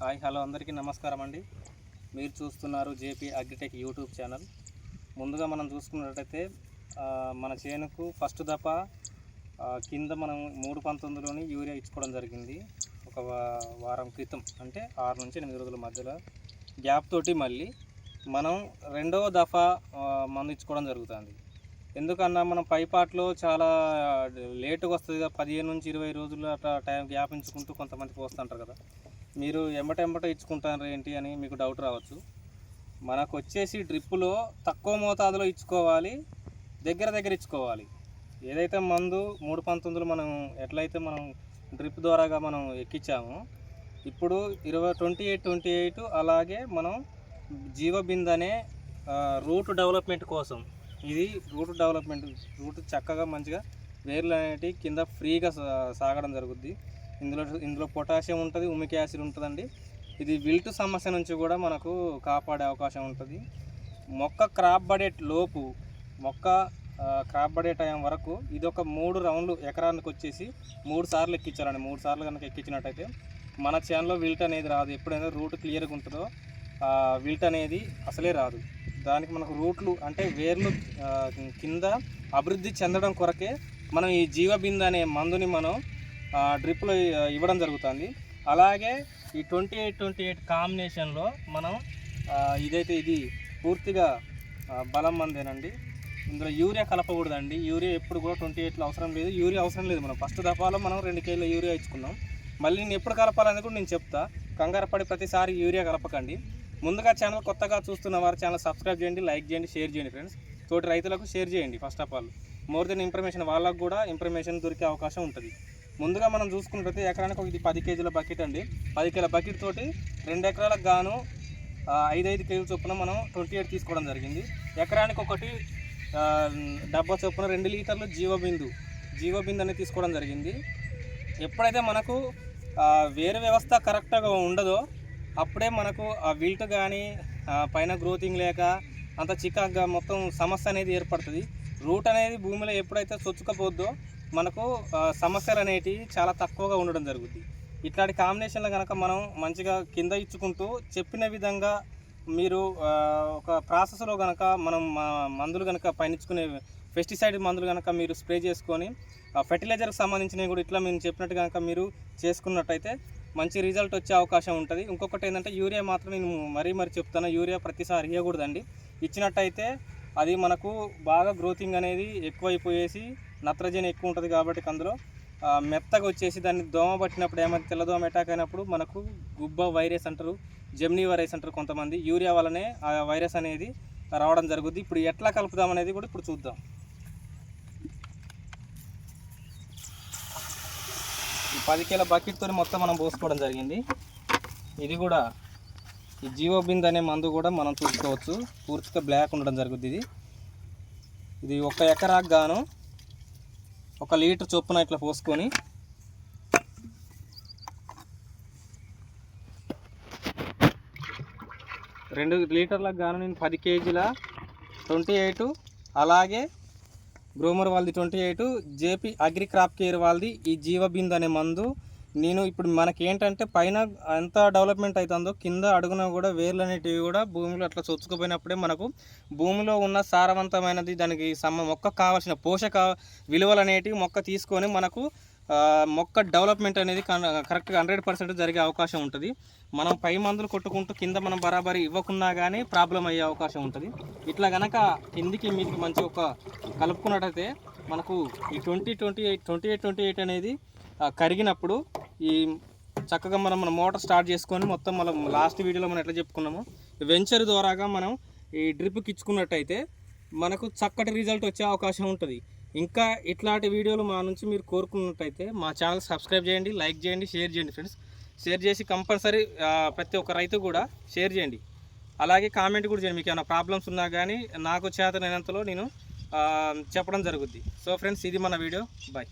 Hi hello అందరికీ నమస్కారం అండి. మీరు చూస్తున్నారు జేపీ అగ్రిటెక్ యూట్యూబ్ ఛానల్. ముందుగా మనం చూసుకున్నట్టయితే మన చేనుకు ఫస్ట్ దఫా కింద మనం మూడు పంతొమ్మిదిలోని యూరియా ఇచ్చుకోవడం జరిగింది. ఒక వారం క్రితం అంటే ఆరు నుంచి ఎనిమిది రోజుల మధ్యలో. గ్యాప్ తోటి మళ్ళీ మనం రెండవ దఫా మందు ఇచ్చుకోవడం జరుగుతుంది. ఎందుకన్నా మనం పైపాట్లో చాలా లేటుగా వస్తుంది కదా పదిహేను నుంచి ఇరవై రోజులు అట్లా టైం గ్యాప్ ఉంచుకుంటూ కొంతమంది పోస్తుంటారు కదా. మీరు ఎంబటెంబట ఇచ్చుకుంటారు ఏంటి అని మీకు డౌట్ రావచ్చు. మనకు వచ్చేసి డ్రిప్పులో తక్కువ మోతాదులో ఇచ్చుకోవాలి దగ్గర దగ్గర ఇచ్చుకోవాలి. ఏదైతే మందు మూడు పంతొమ్మిదిలో మనం ఎట్లయితే మనం డ్రిప్ ద్వారాగా మనం ఎక్కించామో ఇప్పుడు ఇరవై ట్వంటీ ఎయిట్ ట్వంటీ ఎయిట్ అలాగే మనం జీవబింద్ అనే రూట్ డెవలప్మెంట్ కోసం ఇది రూట్ డెవలప్మెంట్ రూట్ చక్కగా మంచిగా వేర్లు అనేటివి కింద ఫ్రీగా సా- సాగడం జరుగుద్ది. ఇందులో ఇందులో పొటాషియం ఉంటుంది ఉమిక్ యాసిడ్ ఉంటుందండి. ఇది విల్ట్ సమస్య నుంచి కూడా మనకు కాపాడే అవకాశం ఉంటుంది. మొక్క క్రాప్ పడే లోపు మొక్క క్రాప్ పడే టైం వరకు ఇది ఒక మూడు రౌండ్లు ఎకరానికి వచ్చేసి మూడు సార్లు ఎక్కించాలండి. మూడు సార్లు కనుక ఎక్కించినట్టయితే మన చేనులో విల్ట్ అనేది రాదు. ఎప్పుడైనా రూట్ క్లియర్గా ఉంటుందో విల్ట్ అనేది అసలే రాదు. దానికి మనకు రూట్లు అంటే వేర్లు కింద అభివృద్ధి చెందడం కొరకే మనం ఈ జీవబిందు అనే మందుని మనం డ్రిప్లో ఇవ్వడం జరుగుతుంది. అలాగే ఈ ట్వంటీ ఎయిట్ ట్వంటీ ఎయిట్ కాంబినేషన్లో మనం ఇదైతే ఇది పూర్తిగా బలం మందేనండి ఇందులో యూరియా కలపకూడదండి. యూరియా ఎప్పుడు కూడా ట్వంటీ ఎయిట్లో అవసరం లేదు. యూరియా అవసరం లేదు మనం. ఫస్ట్ దఫాలో మనం రెండు కేజీల యూరియా ఇచ్చుకున్నాం. మళ్ళీ నేను ఎప్పుడు కలపాలనేది కూడా నేను చెప్తా. కంగారు పడి ప్రతిసారి యూరియా కలపకండి. ముందుగా ఛానల్ కొత్తగా చూస్తున్న వారు ఛానల్ సబ్స్క్రైబ్ చేయండి లైక్ చేయండి షేర్ చేయండి ఫ్రెండ్స్. తోటి రైతులకు షేర్ చేయండి first of all. More then information వాళ్ళకు కూడా ఇన్ఫర్మేషన్ దొరికే అవకాశం ఉంటుంది. ముందుగా మనం చూసుకున్నట్లయితే ఎకరానికి ఒక ఇది పది కేజీల బకెట్ అండి. పది కేజీల బకెట్ తోటి రెండు ఎకరాలకు గాను ఐదు ఐదు కేజీల చొప్పున మనం ట్వంటీ ఎయిట్ తీసుకోవడం జరిగింది. ఎకరానికి ఒకటి డబ్బా చొప్పున రెండు లీటర్లు జీవబిందు జీవబిందు అనేది తీసుకోవడం జరిగింది. ఎప్పుడైతే మనకు వేరు వ్యవస్థ కరెక్ట్గా ఉండదో అప్పుడే మనకు ఆ విల్ట్ కానీ పైన గ్రోతింగ్ లేక అంత చికాగ్గా మొత్తం సమస్య అనేది ఏర్పడుతుంది. రూట్ అనేది భూమిలో ఎప్పుడైతే చొచ్చుకపోద్దో మనకు సమస్యలు అనేటివి చాలా తక్కువగా ఉండడం జరుగుతుంది ఇట్లాంటి కాంబినేషన్లో కనుక మనం మంచిగా కింద ఇచ్చుకుంటూ చెప్పిన విధంగా మీరు ఒక ప్రాసెస్లో కనుక మనం మందులు కనుక పయనించుకునే పెస్టిసైడ్ మందులు కనుక మీరు స్ప్రే చేసుకొని ఫెర్టిలైజర్కి సంబంధించినవి కూడా ఇట్లా మేము చెప్పినట్టు కనుక మీరు చేసుకున్నట్టయితే మంచి రిజల్ట్ వచ్చే అవకాశం ఉంటుంది. ఇంకొకటి ఏంటంటే యూరియా మాత్రం నేను మరీ మరీ చెప్తాను యూరియా ప్రతిసారి ఇవ్వకూడదండి ఇచ్చినట్టయితే అది మనకు బాగా గ్రోతింగ్ అనేది ఎక్కువైపోయేసి నత్రజని ఎక్కువ ఉంటుంది కాబట్టి అందులో మెత్తగా వచ్చేసి దాన్ని దోమ పట్టినప్పుడు ఏమైనా తెల్లదోమ అటాక్ అయినప్పుడు మనకు గుబ్బ వైరస్ అంటారు జెమినీ వైరస్ అంటారు కొంతమంది. యూరియా వల్లనే ఆ వైరస్ అనేది రావడం జరుగుద్ది. ఇప్పుడు ఎట్లా కలుపుదాం అనేది కూడా ఇప్పుడు చూద్దాం. ఈ పది కేల బకెట్తో మొత్తం మనం పోసుకోవడం జరిగింది. ఇది కూడా ఈ జీవో బింద్ అనే మందు కూడా మనం చూసుకోవచ్చు. పూర్తిగా బ్లాక్ ఉండడం జరుగుద్ది ఇది. ఇది ఒక ఎకరాకు గాను ఒక లీటర్ చొప్పున ఇట్లా పోసుకొని రెండు లీటర్లకు గాను నేను పది కేజీల ట్వంటీ ఎయిట్ అలాగే గ్రోమర్ వాళ్ళది twenty eight JP Agricrop Care వాళ్ళది ఈ జీవబింద్ అనే మందు నేను ఇప్పుడు మనకి ఏంటంటే పైన ఎంత డెవలప్మెంట్ అవుతుందో కింద అడుగున కూడా వేర్లు అనేటివి కూడా భూమిలో అట్లా చొచ్చుకుపోయినప్పుడే మనకు భూమిలో ఉన్న సారవంతమైనది దానికి సమ మొక్క కావాల్సిన పోషక విలువలు అనేటివి మొక్క తీసుకొని మనకు మొక్క డెవలప్మెంట్ అనేది కరెక్ట్గా హండ్రెడ్ పర్సెంట్ జరిగే అవకాశం ఉంటుంది. మనం పై మందులు కొట్టుకుంటూ కింద మనం బరాబరి ఇవ్వకున్నా కానీ ప్రాబ్లం అయ్యే అవకాశం ఉంటుంది. ఇట్లా కనుక కిందికి మీకు మంచి ఒక కలుపుకున్నట్టయితే మనకు ఈ twenty twenty eight twenty eight twenty eight అనేది కరిగినప్పుడు ఈ చక్కగా మనం మన మోటార్ స్టార్ట్ చేసుకొని మొత్తం మనం లాస్ట్ వీడియోలో మనం ఎట్లా చెప్పుకున్నామో వెంచర్ ద్వారాగా మనం ఈ డ్రిప్కి ఇచ్చుకున్నట్టయితే మనకు చక్కటి రిజల్ట్ వచ్చే అవకాశం ఉంటుంది. ఇంకా ఇట్లాంటి వీడియోలు మా నుంచి మీరు కోరుకున్నట్టయితే మా ఛానల్ సబ్స్క్రైబ్ చేయండి లైక్ చేయండి షేర్ చేయండి ఫ్రెండ్స్ షేర్ చేసి కంపల్సరీ ప్రతి ఒక్క రైతు కూడా షేర్ చేయండి. అలాగే కామెంట్ కూడా చేయండి. మీకు ఏమైనా ప్రాబ్లమ్స్ ఉన్నా కానీ నాకు చేతనైనంతలో నేను చెప్పడం జరుగుద్ది. సో ఫ్రెండ్స్ ఇది మన వీడియో బాయ్